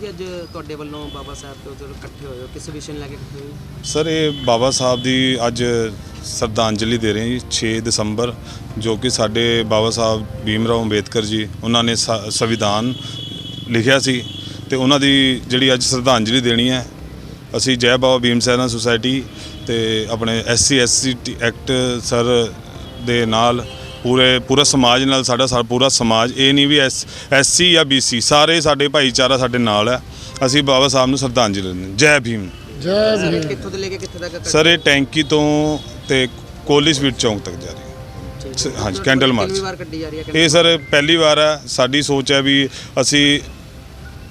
ਜੀ ਅੱਜ ਤੁਹਾਡੇ ਵੱਲੋਂ ਬਾਬਾ ਸਾਹਿਬ ਤੋਂ ਜਦੋਂ ਇਕੱਠੇ ਹੋਏ ਹੋ? ਕਿਸ ਵਿਸ਼ੇ ਨੂੰ ਲੈ ਕੇ ਇਕੱਠੇ ਹੋਏ ਸਰ, ਇਹ ਬਾਬਾ ਸਾਹਿਬ ਦੀ ਅੱਜ ਸ਼ਰਧਾਂਜਲੀ ਦੇ ਰਹੇ ਹਾਂ ਜੀ 6 ਦਸੰਬਰ, ਜੋ ਕਿ ਸਾਡੇ ਬਾਬਾ ਸਾਹਿਬ ਭੀਮ ਰਾਓ ਅੰਬੇਦਕਰ ਜੀ, ਉਹਨਾਂ ਨੇ ਸ- ਸੰਵਿਧਾਨ ਲਿਖਿਆ ਸੀ ਤੇ ਉਹਨਾਂ ਦੀ ਜਿਹੜੀ ਅੱਜ ਸ਼ਰਧਾਂਜਲੀ ਦੇਣੀ ਹੈ, ਅਸੀਂ ਜੈ ਬਾਬਾ ਭੀਮ ਸੈਨਾ ਸੁਸਾਇਟੀ ਤੇ ਆਪਣੇ ਐਸਸੀ ਐਸਸੀ ਐਕਟ ਸਰ ਦੇ ਨਾਲ ਪੂਰੇ ਪੂਰਾ ਸਮਾਜ ਨਾਲ ਸਾਡਾ ਸਾ ਪੂਰਾ ਸਮਾਜ ਇਹ ਨਹੀਂ ਵੀ ਐਸ ਐਸਸੀ ਜਾਂ ਬੀਸੀ ਸਾਰੇ ਸਾਡੇ ਭਾਈਚਾਰਾ ਸਾਡੇ ਨਾਲ ਹੈ ਅਸੀਂ ਬਾਬਾ ਸਾਹਿਬ ਨੂੰ ਸ਼ਰਧਾਂਜਲੀ ਦਿੰਦੇ। ਜੈ ਭੀਮ। ਸਰ ਇਹ ਕਿੱਥੋਂ ਤੋਂ ਲੈ ਕੇ ਕਿੱਥੇ ਤੱਕ ਸਰ ਇਹ ਟੈਂਕੀ ਤੋਂ ਤੇ ਕੋਲੀ ਸਵੀਟ ਚੌਂਕ ਤੱਕ ਜਾ ਰਹੀ ਹੈ। ਹਾਂਜੀ, ਕੈਂਡਲ ਮਾਰਚ। ਜਾ ਇਹ ਸਰ ਪਹਿਲੀ ਵਾਰ ਹੈ। ਸਾਡੀ ਸੋਚ ਹੈ ਵੀ ਅਸੀਂ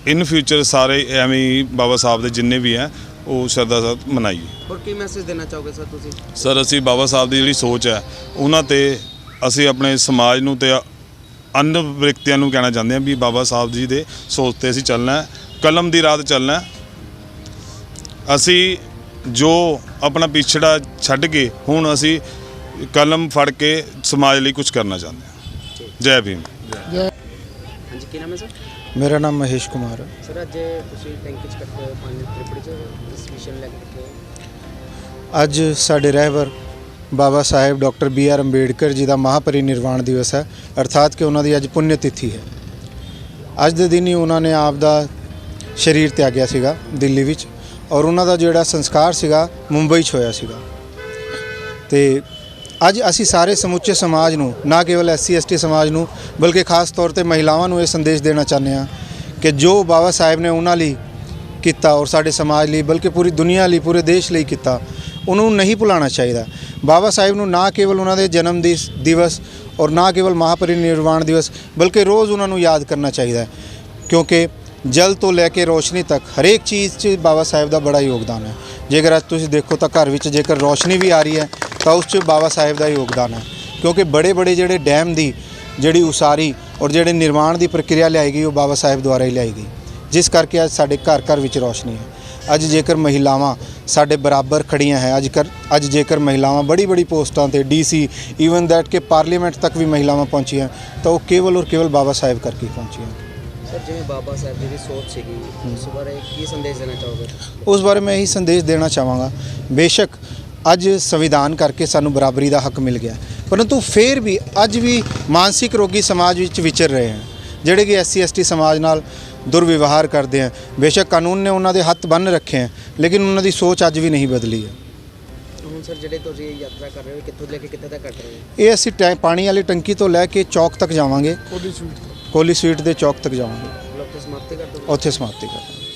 ਇਨ ਫਿਊਚਰ ਸਾਰੇ ਐਵੇਂ ਹੀ ਬਾਬਾ ਸਾਹਿਬ ਦੇ ਜਿੰਨੇ ਵੀ ਹੈ ਉਹ ਸ਼ਰਧਾ ਸਾਹਿਬ ਮਨਾਈਏ। ਹੋਰ ਕੀ ਮੈਸੇਜ ਦੇਣਾ ਚਾਹੋਗੇ ਸਰ ਤੁਸੀਂ? ਸਰ ਅਸੀਂ ਬਾਬਾ ਸਾਹਿਬ ਦੀ ਜਿਹੜੀ ਸੋਚ ਹੈ ਉਹਨਾਂ ਤੇ ਅਸੀਂ ਆਪਣੇ ਸਮਾਜ ਨੂੰ ਤੇ ਅਨ ਵਿਅਕਤੀਆਂ ਨੂੰ ਕਹਿਣਾ ਚਾਹੁੰਦੇ ਹਾਂ ਵੀ ਬਾਬਾ ਸਾਹਿਬ ਜੀ ਦੇ ਸੋਚ ਤੇ ਅਸੀਂ ਚੱਲਣਾ ਹੈ ਕਲਮ ਦੀ ਰਾਹ ਤੇ ਚੱਲਣਾ ਹੈ। ਅਸੀਂ ਜੋ ਆਪਣਾ ਪਿਛੜਾ ਛੱਡ ਕੇ ਹੁਣ ਅਸੀਂ ਕਲਮ ਫੜ ਕੇ ਸਮਾਜ ਲਈ ਕੁਝ ਕਰਨਾ ਚਾਹੁੰਦੇ ਹਾਂ। ਜੈ ਭੀਮ। ਹਾਂਜੀ ਕੀ ਨਾਮ ਹੈ ਸਰ? ਮੇਰਾ ਨਾਮ ਮਹੇਸ਼ ਕੁਮਾਰ ਹੈ। ਸਰ ਅੱਜ ਤੁਸੀਂ ਟੈਂਕੀ 'ਚ ਹੋਏ ਪਾਣੀ ਤ੍ਰਿਪੜੀ 'ਚ ਇਸ ਵਿਸ਼ੇ ਲੈ ਕੇ ਅੱਜ ਸਾਡੇ ਰਹਿਬਰ Baba Sahib doctor B R Ambedkar ji ਦਾ ਮਹਾਪਰਿਨਿਰਵਾਣ ਦਿਵਸ ਹੈ। ਅਰਥਾਤ ਕਿ ਉਹਨਾਂ ਦੀ ਅੱਜ ਪੁੰਨ ਤਿਥੀ ਹੈ। ਅੱਜ ਦੇ ਦਿਨ ਹੀ ਉਹਨਾਂ ਨੇ ਆਪ ਦਾ ਸਰੀਰ ਤਿਆਗਿਆ ਸੀਗਾ ਦਿੱਲੀ ਵਿੱਚ ਔਰ ਉਹਨਾਂ ਦਾ ਜਿਹੜਾ ਸੰਸਕਾਰ ਸੀਗਾ ਮੁੰਬਈ 'ਚ ਹੋਇਆ ਸੀਗਾ। ਤੇ ਅੱਜ ਅਸੀਂ ਸਾਰੇ ਸਮੁੱਚੇ ਸਮਾਜ ਨੂੰ, ਨਾ ਕੇਵਲ ਐਸਸੀ ਐਸਟੀ ਸਮਾਜ ਨੂੰ, ਬਲਕਿ ਖਾਸ ਤੌਰ ਤੇ ਮਹਿਲਾਵਾਂ ਨੂੰ ਇਹ ਸੰਦੇਸ਼ ਦੇਣਾ ਚਾਹੁੰਦੇ ਹਾਂ ਕਿ ਜੋ ਬਾਬਾ ਸਾਹਿਬ ਨੇ ਉਹਨਾਂ ਲਈ ਕੀਤਾ ਔਰ ਸਾਡੇ ਸਮਾਜ ਲਈ, ਬਲਕਿ ਪੂਰੀ ਦੁਨੀਆ ਲਈ, ਪੂਰੇ ਦੇਸ਼ ਲਈ ਕੀਤਾ ਉਹਨੂੰ ਨਹੀਂ ਭੁਲਾਉਣਾ ਚਾਹੀਦਾ। ਬਾਬਾ ਸਾਹਿਬ ਨੂੰ ਨਾ ਕੇਵਲ ਉਹਨਾਂ ਦੇ ਜਨਮ ਦਿਵਸ ਔਰ ਨਾ ਕੇਵਲ ਮਹਾਪਰਿਨਿਰਵਾਣ ਦਿਵਸ, ਬਲਕਿ ਰੋਜ਼ ਉਹਨਾਂ ਨੂੰ ਯਾਦ ਕਰਨਾ ਚਾਹੀਦਾ ਹੈ। ਕਿਉਂਕਿ ਜਲ ਤੋਂ ਲੈ ਕੇ ਰੋਸ਼ਨੀ ਤੱਕ ਹਰੇਕ ਚੀਜ਼ 'ਚ ਬਾਬਾ ਸਾਹਿਬ ਦਾ ਬੜਾ ਯੋਗਦਾਨ ਹੈ। ਜੇਕਰ ਅੱਜ ਤੁਸੀਂ ਦੇਖੋ ਤਾਂ ਘਰ ਵਿੱਚ ਜੇਕਰ ਰੋਸ਼ਨੀ ਵੀ ਆ ਰਹੀ ਹੈ, ਤਾਂ ਉਸ 'ਚ ਬਾਬਾ ਸਾਹਿਬ ਦਾ ਯੋਗਦਾਨ ਹੈ। ਕਿਉਂਕਿ ਬੜੇ ਬੜੇ ਜਿਹੜੇ ਡੈਮ ਦੀ ਜਿਹੜੀ ਉਸਾਰੀ ਔਰ ਜਿਹੜੇ ਨਿਰਮਾਣ ਦੀ ਪ੍ਰਕਿਰਿਆ ਲਿਆਈ ਗਈ, ਉਹ ਬਾਬਾ ਸਾਹਿਬ ਦੁਆਰਾ ਹੀ ਲਿਆਈ ਗਈ। ਜਿਸ ਕਰਕੇ ਅੱਜ ਸਾਡੇ ਘਰ ਘਰ ਵਿੱਚ ਰੋਸ਼ਨੀ ਹੈ। ਅੱਜ ਜੇਕਰ ਮਹਿਲਾਵਾਂ ਸਾਡੇ ਬਰਾਬਰ ਖੜੀਆਂ ਹੈ ਅੱਜ ਕਰ ਅੱਜ ਜੇਕਰ ਮਹਿਲਾਵਾਂ ਬੜੀ ਬੜੀ ਪੋਸਟਾਂ ਤੇ ਡੀਸੀ ਈਵਨ ਦੈਟ ਕਿ ਪਾਰਲੀਮੈਂਟ ਤੱਕ ਵੀ ਮਹਿਲਾਵਾਂ ਪਹੁੰਚੀਆਂ ਤਾਂ ਉਹ ਕੇਵਲ ਔਰ ਕੇਵਲ ਬਾਬਾ ਸਾਹਿਬ ਕਰਕੇ ਪਹੁੰਚੀਆਂ। ਸਰ ਜਿਵੇਂ ਬਾਬਾ ਸਾਹਿਬ ਜੀ ਦੀ ਸੋਚ ਸੀਗੀ ਉਸ ਬਾਰੇ ਕੀ ਸੰਦੇਸ਼ ਦੇਣਾ ਚਾਹੋਗੇ? ਉਸ ਬਾਰੇ ਮੈਂ ਇਹੀ ਸੰਦੇਸ਼ ਦੇਣਾ ਚਾਹਾਂਗਾ। ਬੇਸ਼ੱਕ ਅੱਜ ਸੰਵਿਧਾਨ ਕਰਕੇ ਸਾਨੂੰ ਬਰਾਬਰੀ ਦਾ ਹੱਕ ਮਿਲ ਗਿਆ। ਪਰੰਤੂ ਫਿਰ ਵੀ ਅੱਜ ਵੀ ਮਾਨਸਿਕ ਰੋਗੀ ਸਮਾਜ ਵਿੱਚ ਵਿਚਰ ਰਹੇ ਹਨ। ਜਿਹੜੇ ਕਿ ਐਸਸੀ ਐਸਟੀ ਸਮਾਜ ਨਾਲ ਦੁਰਵਿਵਹਾਰ ਕਰਦੇ ਹਨ ਬੇਸ਼ੱਕ ਕਾਨੂੰਨ ਨੇ ਉਹਨਾਂ ਦੇ ਹੱਥ ਬੰਨ ਰੱਖੇ ਹਨ ਲੇਕਿਨ ਉਹਨਾਂ ਦੀ ਸੋਚ ਅੱਜ ਵੀ ਨਹੀਂ ਬਦਲੀ ਹੈ ਹੁਣ ਸਰ ਜਿਹੜੇ ਤੁਸੀਂ ਯਾਤਰਾ ਕਰ ਰਹੇ ਹੋ ਕਿੱਥੋਂ ਲੈ ਕੇ ਕਿੱਥੇ ਤੱਕ ਕੱਢ ਰਹੇ ਹੋ? ਇਹ ਅਸੀਂ ਟੈ- ਪਾਣੀ ਵਾਲੀ ਟੰਕੀ ਤੋਂ ਲੈ ਕੇ ਚੌਕ ਤੱਕ ਜਾਵਾਂਗੇ। ਕੋਲੀ ਸਵੀਟ ਦੇ ਚੌਕ ਤੱਕ ਜਾਵਾਂਗੇ। ਤੋਂ ਸਮਾਪਤੀ ਕਰ ਦੋ ਉੱਥੇ ਸਮਾਪਤੀ ਕਰਾਂਗੇ